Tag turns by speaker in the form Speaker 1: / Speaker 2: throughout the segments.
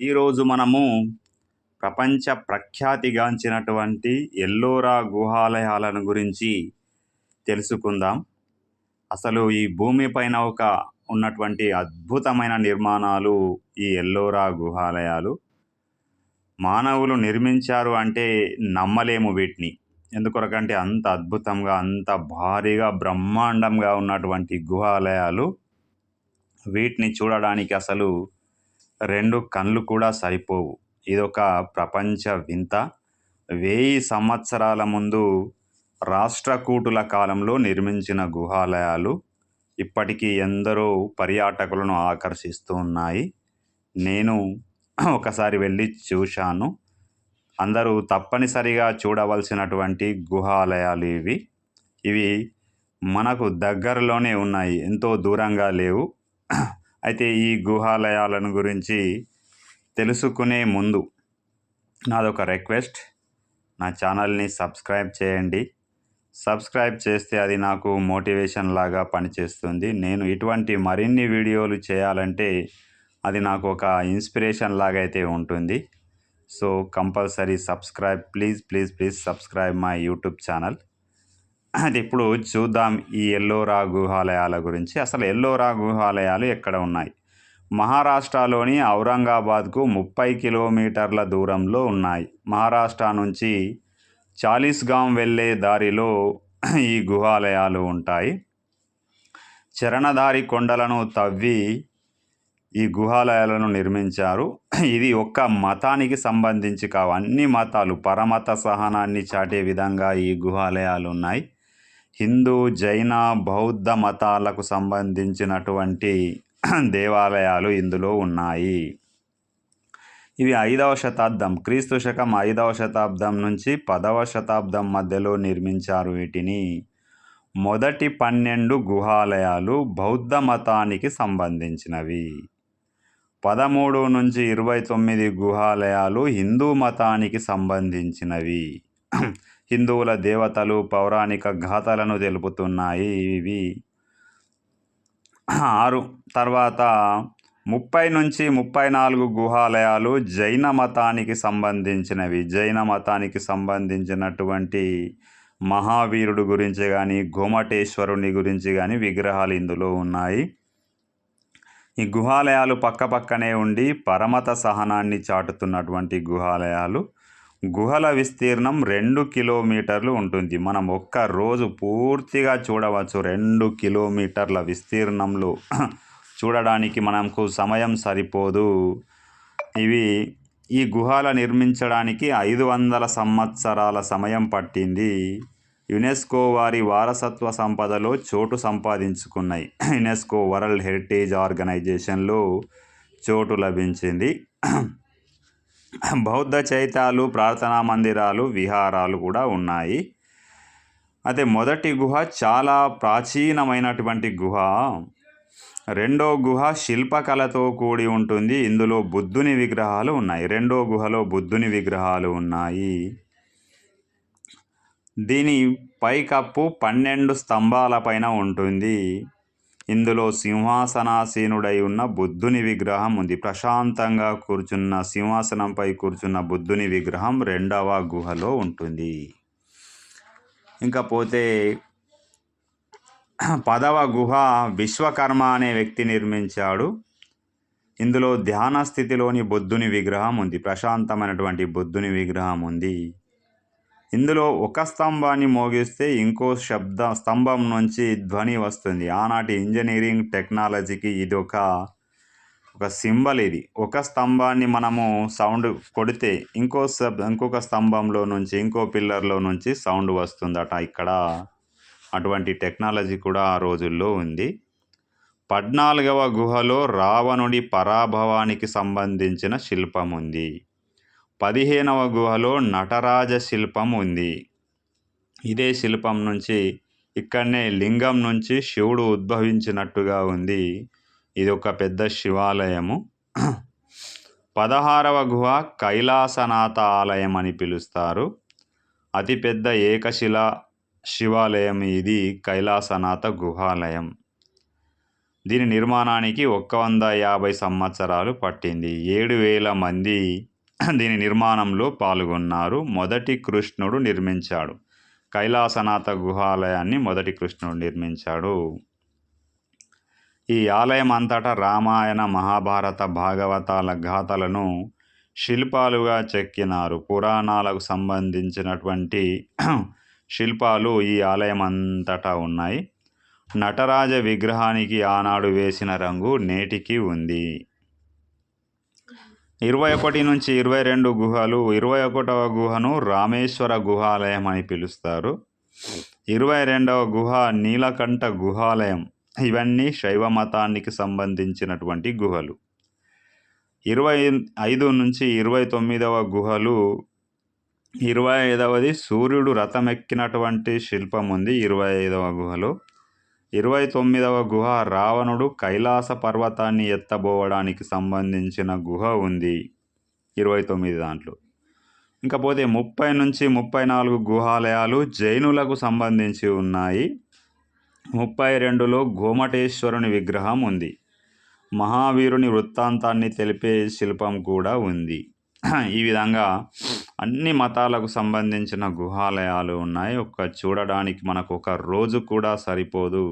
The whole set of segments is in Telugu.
Speaker 1: ఈరోజు మనము ప్రపంచ ప్రఖ్యాతిగాంచినటువంటి ఎల్లోరా గుహాలయాలను గురించి తెలుసుకుందాం. అసలు ఈ భూమిపైన ఒక ఉన్నటువంటి అద్భుతమైన నిర్మాణాలు ఈ ఎల్లోరా గుహాలయాలు. మానవులు నిర్మించారు అంటే నమ్మలేము వీటిని. ఎందుకొరకంటే అంత అద్భుతంగా అంత భారీగా బ్రహ్మాండంగా ఉన్నటువంటి గుహాలయాలు. వీటిని చూడడానికి అసలు రెండు కళ్ళు కూడా సరిపోవు. ఇదొక ప్రపంచ వింత. వెయ్యి సంవత్సరాల ముందు రాష్ట్రకూటుల కాలంలో నిర్మించిన గుహాలయాలు ఇప్పటికీ ఎందరో పర్యాటకులను ఆకర్షిస్తూ ఉన్నాయి. నేను ఒకసారి వెళ్ళి చూశాను. అందరూ తప్పనిసరిగా చూడవలసినటువంటి గుహాలయాలు ఇవి. ఇవి మనకు దగ్గరలోనే ఉన్నాయి. ఎంతో దూరంగా లేవు. అయితే ఈ గుహాలయాలను గురించి తెలుసుకునే ముందు నాదొక రిక్వెస్ట్ నా ఛానల్ని సబ్స్క్రైబ్ చేయండి. సబ్స్క్రైబ్ చేస్తే అది నాకు మోటివేషన్ లాగా పనిచేస్తుంది. నేను ఇటువంటి మరిన్ని వీడియోలు చేయాలంటే అది నాకు ఒక ఇన్స్పిరేషన్ లాగా అయితే ఉంటుంది. So compulsory subscribe please please please subscribe my YouTube channel అది ఇప్పుడు చూద్దాం ఈ ఎల్లోరా గుహాలయాల గురించి. అసలు ఎల్లోరా గుహాలయాలు ఎక్కడ ఉన్నాయి? మహారాష్ట్రలోని ఔరంగాబాద్కు ముప్పై కిలోమీటర్ల దూరంలో ఉన్నాయి. మహారాష్ట్ర నుంచి చాలీస్గాం వెళ్ళే దారిలో ఈ గుహాలయాలు ఉంటాయి. చరణధారి కొండలను తవ్వి ఈ గుహాలయాలను నిర్మించారు. ఇది ఒక్క మతానికి సంబంధించి కావు. అన్ని మతాలు పరమత సహనాన్ని చాటే విధంగా ఈ గుహాలయాలు ఉన్నాయి. హిందూ జైన బౌద్ధ మతాలకు సంబంధించినటువంటి దేవాలయాలు ఇందులో ఉన్నాయి. ఇవి ఐదవ శతాబ్దం. క్రీస్తు శకం ఐదవ శతాబ్దం నుంచి పదవ శతాబ్దం మధ్యలో నిర్మించారు వీటిని. మొదటి పన్నెండు గుహాలయాలు బౌద్ధ మతానికి సంబంధించినవి. పదమూడు నుంచి ఇరవై తొమ్మిది గుహాలయాలు హిందూ మతానికి సంబంధించినవి. హిందువుల దేవతలు పౌరాణిక గాథలను తెలుపుతున్నాయి. ఇవి ఆరు. తర్వాత ముప్పై నుంచి ముప్పై నాలుగు గుహాలయాలు జైన మతానికి సంబంధించినవి. జైన మతానికి సంబంధించినటువంటి మహావీరుడు గురించి కానీ గోమటేశ్వరుని గురించి కానీ విగ్రహాలు ఇందులో ఉన్నాయి. ఈ గుహాలయాలు పక్కపక్కనే ఉండి పరమత సహనాన్ని చాటుతున్నటువంటి గుహాలయాలు. గుహల విస్తీర్ణం రెండు కిలోమీటర్లు ఉంటుంది. మనం ఒక్క రోజు పూర్తిగా చూడవచ్చు రెండు కిలోమీటర్ల విస్తీర్ణంలో. చూడడానికి మనకు సమయం సరిపోదు. ఇవి ఈ గుహాల నిర్మించడానికి ఐదు వందల సంవత్సరాల సమయం పట్టింది. యునెస్కో వారి వారసత్వ సంపదలో చోటు సంపాదించుకున్నాయి. యునెస్కో వరల్డ్ హెరిటేజ్ ఆర్గనైజేషన్లో చోటు లభించింది. బౌద్ధ చైతాలు ప్రార్థనా మందిరాలు విహారాలు కూడా ఉన్నాయి. అయితే మొదటి గుహ చాలా ప్రాచీనమైనటువంటి గుహ. రెండో గుహ శిల్పకళతో కూడి ఉంటుంది. ఇందులో బుద్ధుని విగ్రహాలు ఉన్నాయి. రెండో గుహలో బుద్ధుని విగ్రహాలు ఉన్నాయి. దీని పైకప్పు పన్నెండు స్తంభాల పైన ఉంటుంది. ఇందులో సింహాసనాసీనుడై ఉన్న బుద్ధుని విగ్రహం ఉంది. ప్రశాంతంగా కూర్చున్న సింహాసనంపై కూర్చున్న బుద్ధుని విగ్రహం రెండవ గుహలో ఉంటుంది. ఇంకా పోతే పదవ గుహ విశ్వకర్మ అనే వ్యక్తి నిర్మించాడు. ఇందులో ధ్యాన స్థితిలోని బుద్ధుని విగ్రహం ఉంది. ప్రశాంతమైనటువంటి బుద్ధుని విగ్రహం ఉంది. ఇందులో ఒక స్తంభాన్ని మోగిస్తే ఇంకో శబ్ద స్తంభం నుంచి ధ్వని వస్తుంది. ఆనాటి ఇంజనీరింగ్ టెక్నాలజీకి ఇది ఒక ఒక సింబల్ ఇది. ఒక స్తంభాన్ని మనము సౌండ్ కొడితే ఇంకో ఇంకొక స్తంభంలో నుంచి ఇంకో పిల్లర్లో నుంచి సౌండ్ వస్తుందట ఇక్కడ. అటువంటి టెక్నాలజీ కూడా ఆ రోజుల్లో ఉంది. పద్నాలుగవ గుహలో రావణుడి పరాభవానికి సంబంధించిన శిల్పం ఉంది. పదిహేనవ గుహలో నటరాజ శిల్పం ఉంది. ఇదే శిల్పం నుంచి ఇక్కడనే లింగం నుంచి శివుడు ఉద్భవించినట్టుగా ఉంది. ఇది ఒక పెద్ద శివాలయము. పదహారవ గుహ కైలాసనాథ ఆలయం అని పిలుస్తారు. అతిపెద్ద ఏకశిల శివాలయం ఇది కైలాసనాథ గుహాలయం. దీని నిర్మాణానికి ఒక్క వంద యాభై సంవత్సరాలు పట్టింది. ఏడు వేల మంది దీని నిర్మాణంలో పాల్గొన్నారు. మొదటి కృష్ణుడు నిర్మించాడు. కైలాసనాథ గుహాలయాన్ని మొదటి కృష్ణుడు నిర్మించాడు. ఈ ఆలయం అంతటా రామాయణ మహాభారత భాగవతాల గాథలను శిల్పాలుగా చెక్కినారు. పురాణాలకు సంబంధించినటువంటి శిల్పాలు ఈ ఆలయం అంతటా ఉన్నాయి. నటరాజ విగ్రహానికి ఆనాడు వేసిన రంగు నేటికి ఉంది. ఇరవై ఒకటి నుంచి ఇరవై రెండు గుహలు ఇరవై ఒకటవ గుహను రామేశ్వర గుహాలయం అని పిలుస్తారు. ఇరవై రెండవ గుహ నీలకంఠ గుహాలయం. ఇవన్నీ శైవ మతానికి సంబంధించినటువంటి గుహలు. ఇరవై ఐదు నుంచి ఇరవై తొమ్మిదవ గుహలు ఇరవై ఐదవది సూర్యుడు రథమెక్కినటువంటి శిల్పం ఉంది ఇరవై ఐదవ గుహలో. ఇరవై తొమ్మిదవ గుహ రావణుడు కైలాస పర్వతాన్ని ఎత్తబోవడానికి సంబంధించిన గుహ ఉంది. ఇరవై తొమ్మిది దాంట్లో. ఇంకపోతే ముప్పై నుంచి ముప్పై నాలుగు గుహాలయాలు జైనులకు సంబంధించి ఉన్నాయి. ముప్పై రెండులో గోమటేశ్వరుని విగ్రహం ఉంది. మహావీరుని వృత్తాంతాన్ని తెలిపే శిల్పం కూడా ఉంది. ఈ విధంగా అన్ని మతాలకు సంబంధించిన గుహాలయాలు ఉన్నాయి. ఒక చూడడానికి మనకు ఒక రోజు కూడా సరిపోదు.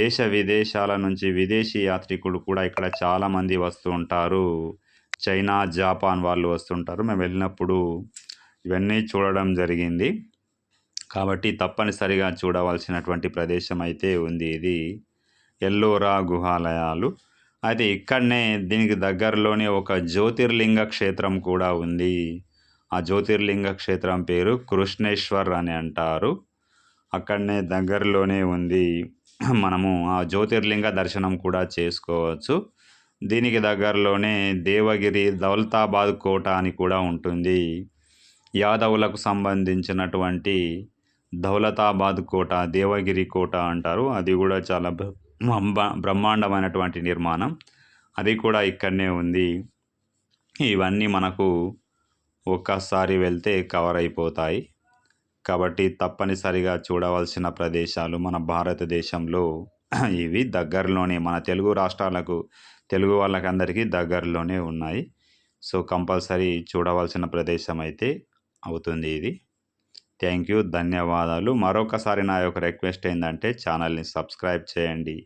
Speaker 1: దేశ విదేశాల నుంచి విదేశీ యాత్రికులు కూడా ఇక్కడ చాలామంది వస్తూ ఉంటారు. చైనా జపాన్ వాళ్ళు వస్తుంటారు. మేము వెళ్ళినప్పుడు ఇవన్నీ చూడడం జరిగింది. కాబట్టి తప్పనిసరిగా చూడవలసినటువంటి ప్రదేశం అయితే ఉంది ఇది. ఎల్లోరా గుహాలయాలు. అయితే ఇక్కడనే దీనికి దగ్గరలోనే ఒక జ్యోతిర్లింగ క్షేత్రం కూడా ఉంది. ఆ జ్యోతిర్లింగ క్షేత్రం పేరు కృష్ణేశ్వర్ అని అంటారు. అక్కడనే దగ్గరలోనే ఉంది. మనము ఆ జ్యోతిర్లింగ దర్శనం కూడా చేసుకోవచ్చు. దీనికి దగ్గరలోనే దేవగిరి దౌలతాబాద్ కోట అని కూడా ఉంటుంది. యాదవులకు సంబంధించినటువంటి దౌలతాబాద్ కోట దేవగిరి కోట అంటారు. అది కూడా చాలా బ్రహ్మాండమైనటువంటి నిర్మాణం. అది కూడా ఇక్కడనే ఉంది. ఇవన్నీ మనకు ఒక్కసారి వెళ్తే కవర్ అయిపోతాయి. కాబట్టి తప్పనిసరిగా చూడవలసిన ప్రదేశాలు మన భారతదేశంలో ఇవి దగ్గరలోనే మన తెలుగు రాష్ట్రాలకు తెలుగు వాళ్ళకందరికీ దగ్గరలోనే ఉన్నాయి. సో కంపల్సరీ చూడవలసిన ప్రదేశం అయితే అవుతుంది ఇది. థ్యాంక్ యూ ధన్యవాదాలు. మరొకసారి నా యొక్క రిక్వెస్ట్ ఏంటంటే ఛానల్ని సబ్స్క్రైబ్ చేయండి.